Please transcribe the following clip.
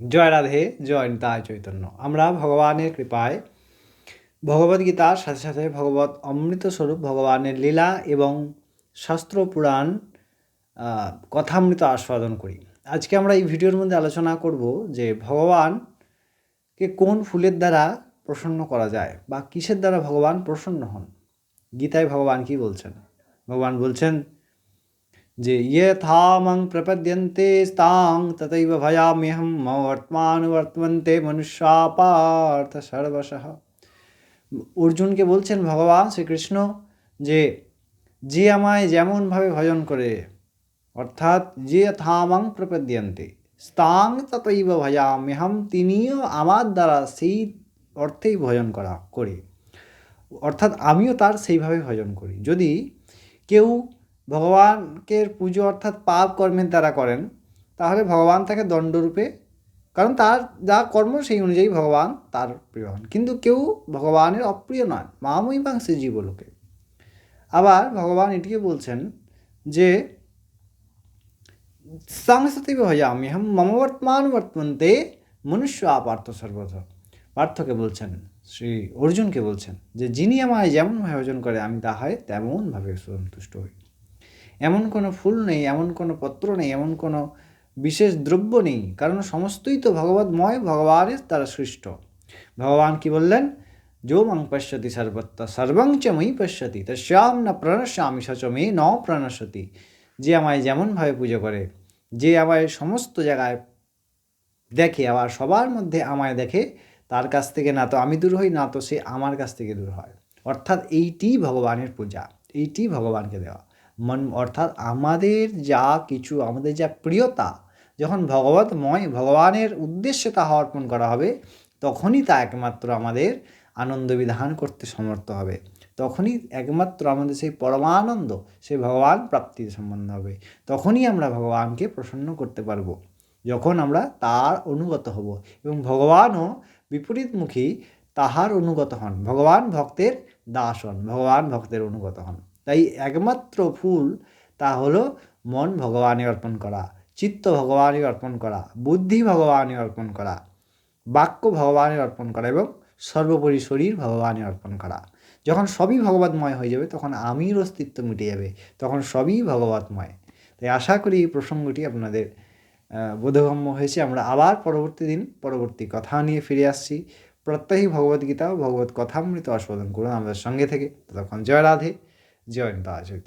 জয় রাধে, জয় নিতায় চৈতন্য। আমরা ভগবানের কৃপায় ভগবদ্গীতার সাথে সাথে ভগবত অমৃতস্বরূপ ভগবানের লীলা এবং শাস্ত্র পুরাণ কথামৃত আস্বাদন করি। আজকে আমরা এই ভিডিওর মধ্যে আলোচনা করব যে ভগবানকে কোন ফুলের দ্বারা প্রসন্ন করা যায় বা কিসের দ্বারা ভগবান প্রসন্ন হন। গীতায় ভগবান কি বলছেন? ভগবান বলছেন যে ইয়ে থামং প্রপদ্যন্তে স্তাং তথৈব ভয়াম্যহম, মম বর্তমান বর্তমন্তে মনুষ্যা পার্থ সর্বশঃ। অর্জুনকে বলছেন, ভগবান শ্রীকৃষ্ণ, যে যে আমায় যেমনভাবে ভজন করে, অর্থাৎ যে থামাং প্রপদ্যন্তে স্তাং ততৈব ভয়াম্যহম, তিনিও আমার দ্বারা সেই অর্থেই ভজন করা, করি। অর্থাৎ আমিও তার সেইভাবে ভজন করি। যদি কেউ ভগবানকে পুজো অর্থাৎ পাপ কর্মের দ্বারা করেন, তাহলে ভগবান তাকে দণ্ডরূপে, কারণ তার যা কর্ম সেই অনুযায়ী ভগবান তার প্রিয় হন। কিন্তু কেউ ভগবানের অপ্রিয় নয় মামই বাংশে জীবলোকে। আবার ভগবান এটিকে বলছেন যে সংসতি ভয়ামি হম মম বর্তমান বর্তমানতে মনুষ্য আপার্থ সর্বথ পার্থকে বলছেন, শ্রী অর্জুনকে বলছেন যে, যিনি আমায় যেমনভাবে ভজন করে, আমি তাহায় তেমনভাবে সন্তুষ্ট হই। এমন কোনো ফুল নেই, এমন কোনো পত্র নেই, এমন কোনো বিশেষ দ্রব্য নেই। কারণ সমস্তই তো ভগবতময় ভগবানের দ্বারা সৃষ্ট। ভগবান কি বললেন? যো মাং পশ্যতি সর্বত্র, সর্বং চ ময়ি পশ্যতি, তস্যাম না প্রণশ্যামি সচ মে ন প্রণশ্যতি যে আমায় যেমনভাবে পুজো করে, যে আমায় সমস্ত জায়গায় দেখে, আবার সবার মধ্যে আমায় দেখে, তার কাছ থেকে না তো আমি দূর হই, না তো সে আমার কাছ থেকে দূর হয়। অর্থাৎ এইটি ভগবানের পূজা, এইটি ভগবানকে দেওয়া। মন, অর্থাৎ আমাদের যা কিছু, আমাদের যা প্রিয়তা, যখন ভগবতময় ভগবানের উদ্দেশ্যে তা অর্পণ করা হবে, তখনই তা একমাত্র আমাদের আনন্দ বিধান করতে সমর্থ হবে। তখনই একমাত্র আমাদের সেই পরমানন্দ, সেই ভগবান প্রাপ্তির সম্বন্ধ হবে। তখনই আমরা ভগবানকে প্রসন্ন করতে পারব। যখন আমরা তার অনুগত হব এবং ভগবানও বিপরীতমুখী তাহার অনুগত হন, ভগবান ভক্তের দাস হন, ভগবান ভক্তের অনুগত হন। তাই একমাত্র ফুল তা হলো মন ভগবানে অর্পণ করা, চিত্ত ভগবানে অর্পণ করা, বুদ্ধি ভগবানে অর্পণ করা, বাক্য ভগবানে অর্পণ করা এবং সর্বোপরি শরীর ভগবানে অর্পণ করা। যখন সবই ভগবতময় হয়ে যাবে, তখন আমির অস্তিত্ব মিটে যাবে, তখন সবই ভগবতময় তাই আশা করি এই প্রসঙ্গটি আপনাদের বোধগম্য হয়েছে। আমরা আবার পরবর্তী দিন, পরবর্তী কথা নিয়ে ফিরে আসছি। প্রত্যেকই ভগবদ্গীতা ও ভগবত কথামৃত আস্বাদন করুন আমাদের সঙ্গে থেকে। ততক্ষণ জয় রাধে। 就是你打，就是。